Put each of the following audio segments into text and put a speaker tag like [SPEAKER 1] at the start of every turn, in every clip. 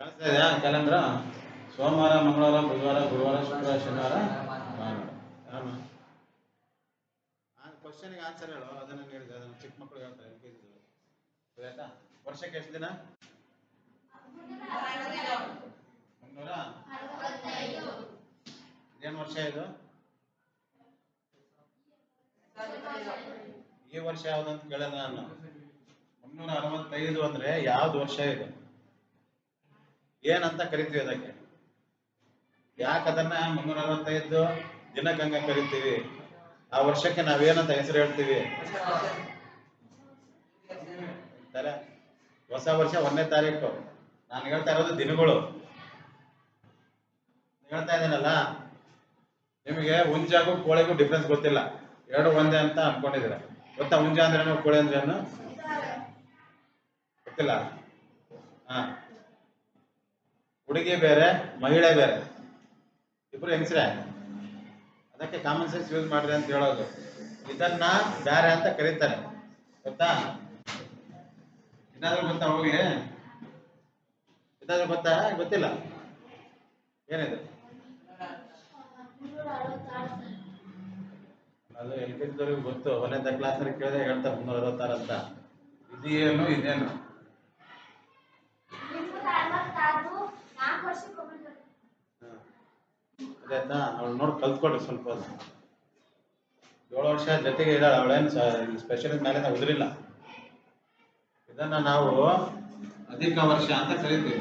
[SPEAKER 1] ಕ್ಯಾಲೆಂಡ್ರ ಸೋಮವಾರ, ಮಂಗಳವಾರ, ಬುಧವಾರ, ಗುರುವಾರ, ಶುಕ್ರವಾರ, ಶನಿವಾರ ಕ್ವಶನ್ಗೆ ಆನ್ಸರ್ ಹೇಳು, ಅದನ್ನ ಹೇಳಿದೆ ಅದನ್ನ ಚಿಕ್ಕ ಮಕ್ಕಳು ಹೇಳ್ತಾರೆ, ಎಲ್ ಕೆ ಜಿ ವರ್ಷಕ್ಕೆ ಎಷ್ಟು ದಿನ? ಮುನ್ನೂರ? ಏನು ವರ್ಷ ಇದು? ಈ ವರ್ಷ ಯಾವ್ದಂತ ಕೇಳಿದ ನಾನು. ಮುನ್ನೂರ ಅರವತ್ತೈದು ಅಂದ್ರೆ ಯಾವ್ದು ವರ್ಷ ಇದು? ಏನಂತ ಕರಿತೀವಿ ಅದಕ್ಕೆ? ಯಾಕೆ ಅದನ್ನ ಮುನ್ನೂರ ಅರವತ್ತೈದು ದಿನಕ್ಕಂಗ ಕರಿತೀವಿ? ಆ ವರ್ಷಕ್ಕೆ ನಾವೇನಂತ ಹೆಸರು ಹೇಳ್ತೀವಿ? ಹೊಸ ವರ್ಷ ಒಂದನೇ ತಾರೀಕು. ನಾನು ಹೇಳ್ತಾ ಇರೋದು ದಿನಗಳು. ಹೇಳ್ತಾ ಇದ್ದೀನಲ್ಲ? ನಿಮಗೆ ಹುಂಜಾಗೂ ಕೋಳಿಗೂ ಡಿಫ್ರೆನ್ಸ್ ಗೊತ್ತಿಲ್ಲ. ಎರಡು ಒಂದೇ ಅಂತ ಅನ್ಕೊಂಡಿದ್ದೀರ. ಗೊತ್ತಾ ಹುಂಜ ಅಂದ್ರೇನು, ಕೋಳಿ ಅಂದ್ರೇನು? ಗೊತ್ತಿಲ್ಲ. ಹಾ. ಹುಡುಗಿ ಬೇರೆ, ಮಹಿಳೆ ಬೇರೆ. ಇಬ್ರು ಹೆಂಗಸ್ರೆ? ಅದಕ್ಕೆ ಕಾಮನ್ ಸೆನ್ಸ್ ಯೂಸ್ ಮಾಡ್ರಿ ಅಂತ ಹೇಳೋದು. ಇದನ್ನ ಬೇರೆ ಅಂತ ಕರೀತಾರೆ. ಗೊತ್ತಾ? ಇನ್ನಾದ್ರೂ ಗೊತ್ತಾ ಹೋಗಿ? ಇದಾದ್ರೂ ಗೊತ್ತಾ? ಗೊತ್ತಿಲ್ಲ. ಏನಿದು? ಅದು ಎಲ್ ಗೊತ್ತು. ಒಂದನೇ ಕ್ಲಾಸ್ ಕೇಳಿದ್ರೆ ಹೇಳ್ತಾರೆ ಮುನ್ನೂರ ಅರವತ್ತಾರು ಅಂತ. ಇದೇನು ಇದೇನು? ಅದಾಯ್ತಾ ಅವಳು ನೋಡಿ ಕಲ್ತ್ಕೊಳ್ರಿ ಸ್ವಲ್ಪ. ಏಳು ವರ್ಷ ಜೊತೆಗೆ ಇದ್ದಾಳೆ ಅವಳೇನು ಸ್ಪೆಷಲ್ ಮೇಲೆ ಉದುರಿಲ್ಲ. ಇದನ್ನ ನಾವು ಅಧಿಕ ವರ್ಷ ಅಂತ ಕರಿತೀವಿ.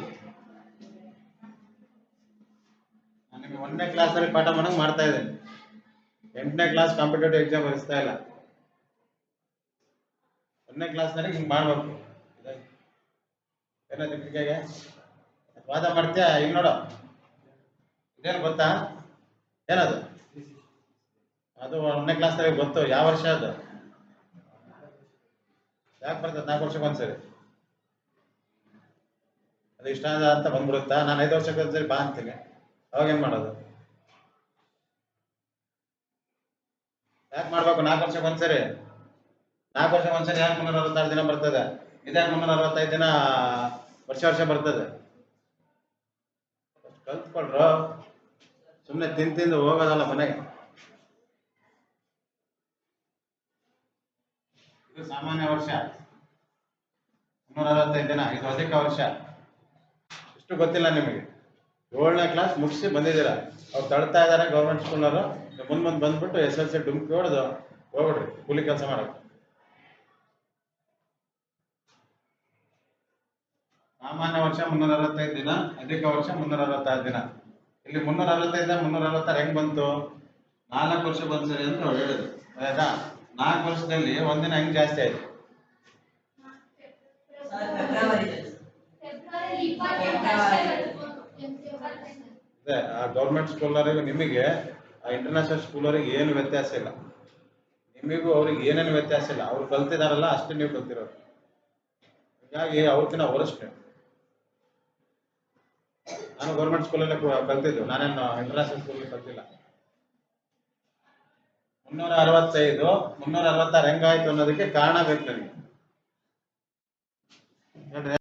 [SPEAKER 1] ನಾನು ನಿಮಗೆ ಒಂದನೇ ಕ್ಲಾಸಲ್ಲಿ ಪಾಠ ಮಾಡಂಗ್ ಮಾಡ್ತಾ ಇದ್ದೀನಿ. ಎಂಟನೇ ಕ್ಲಾಸ್ ಕಾಂಪಿಟೇಟಿವ್ ಎಕ್ಸಾಮ್ ಬರೆಸ್ತಾ ಇಲ್ಲ. ಒಂದನೇ ಕ್ಲಾಸ್ನಲ್ಲಿ ಹಿಂಗೆ ಮಾಡ್ಬೇಕು. ಕ್ರಿಕೆಗೆ ವಾದ ಮಾಡ್ತೀಯಾ? ಈಗ ನೋಡು. ಇದೇನು ಗೊತ್ತಾ? ಏನದು? ಅದು ಒಂದನೇ ಕ್ಲಾಸ್ನಲ್ಲಿ ಗೊತ್ತು. ಯಾವ ವರ್ಷ ಅದು? ಯಾಕೆ ಬರ್ತದೆ? ನಾಲ್ಕು ವರ್ಷಕ್ಕೆ ಒಂದ್ಸರಿ. ಅದು ಇಷ್ಟ ಅಂತ ಬಂದ್ಬಿಡುತ್ತಾ? ನಾನು ಐದು ವರ್ಷಕ್ಕೆ ಒಂದ್ಸರಿ ಬಾ ಅಂತೀನಿ. ಅವಾಗ ಏನ್ ಮಾಡೋದು? ಯಾಕೆ ಮಾಡ್ಬೇಕು? ನಾಲ್ಕು ವರ್ಷಕ್ಕೆ ಒಂದ್ಸರಿ. ನಾಲ್ಕು ವರ್ಷಕ್ಕೆ ಒಂದ್ಸರಿ ಯಾಕೆ ಮುನ್ನೂರ ಅರವತ್ತಾರು ದಿನ ಬರ್ತದೆ? ಇದ್ಯಾಕೆ ಮುನ್ನೂರ ಅರವತ್ತೈದು ದಿನ ವರ್ಷ ವರ್ಷ ಬರ್ತದೆ. ಕಲ್ತ್ಕೊಳ್ರು. ಸುಮ್ಮನೆ ತಿಂದು ತಿಂದು ಹೋಗೋದಲ್ಲ ಮನೆಗೆ ಇದು ಸಾಮಾನ್ಯ ವರ್ಷ. ಮುನ್ನೂರ ಅರವತ್ತೈದು ದಿನ, ಇದು ಅಧಿಕ ವರ್ಷ. ಇಷ್ಟು ಗೊತ್ತಿಲ್ಲ ನಿಮಗೆ. ಏಳನೇ ಕ್ಲಾಸ್ ಮುಗಿಸಿ ಬಂದಿದ್ದೀರಾ. ಅವ್ರು ತಳ್ತಾ ಇದ್ದಾರೆ ಗೌರ್ಮೆಂಟ್ ಸ್ಕೂಲ್ನವರು ಮುಂದೆ ಮುಂದೆ ಬಂದ್ಬಿಟ್ಟು ಎಸ್ ಎಲ್ ಸಿ ಡುಮ್ಕಿ ಹೊಡೆದು ಹೋಗ್ಬಿಡ್ರಿ, ಕೂಲಿ ಕೆಲಸ ಮಾಡಕ್ಕೆ. ಸಾಮಾನ್ಯ ವರ್ಷ ಮುನ್ನೂರ ಅರವತ್ತೈದು ದಿನ, ಅಧಿಕ ವರ್ಷ ಮುನ್ನೂರ ಅರವತ್ತಾರು ದಿನ. ಇಲ್ಲಿ ಮುನ್ನೂರ ಅರವತ್ತೈದ ಮುನ್ನೂರ ಅರವತ್ತಾರು ಹೆಂಗ್ ಬಂತು? ನಾಲ್ಕು ವರ್ಷ ಬಂತು ಸರಿ ಅಂತ ಅವ್ರು ಹೇಳಿದ್ರು. ಆಯ್ತಾ? ನಾಲ್ಕು ವರ್ಷದಲ್ಲಿ ಒಂದಿನ ಹೆಂಗ್ ಜಾಸ್ತಿ ಆಯ್ತು? ಗೌರ್ಮೆಂಟ್ ಸ್ಕೂಲ್ನವರಿಗೂ ನಿಮಗೆ, ಆ ಇಂಟರ್ನ್ಯಾಷನಲ್ ಸ್ಕೂಲ್ವರಿಗೆ ಏನು ವ್ಯತ್ಯಾಸ ಇಲ್ಲ. ನಿಮಗೂ ಅವ್ರಿಗೆ ಏನೇನು ವ್ಯತ್ಯಾಸ ಇಲ್ಲ. ಅವ್ರು ಕಲ್ತಿದಾರಲ್ಲ, ಅಷ್ಟೇ ನೀವು ಕಲ್ತಿರೋದು. ಹೀಗಾಗಿ ಅವ್ರಕಿನ್ನ ವರಸ್ಟ್ ನಾನು ಗೌರ್ಮೆಂಟ್ ಸ್ಕೂಲಲ್ಲಿ ಕಲ್ತಿದ್ದು. ನಾನೇನು ಇಂಟರ್ನ್ಯಾಷನಲ್ ಸ್ಕೂಲಲ್ಲಿ ಕಲ್ತಿಲ್ಲ. ಮುನ್ನೂರ ಅರವತ್ತೈದು ಮುನ್ನೂರ ಅರವತ್ತಾರು ಹೆಂಗಾಯ್ತು ಅನ್ನೋದಕ್ಕೆ ಕಾರಣ ಬೇಕು ನನಗೆ.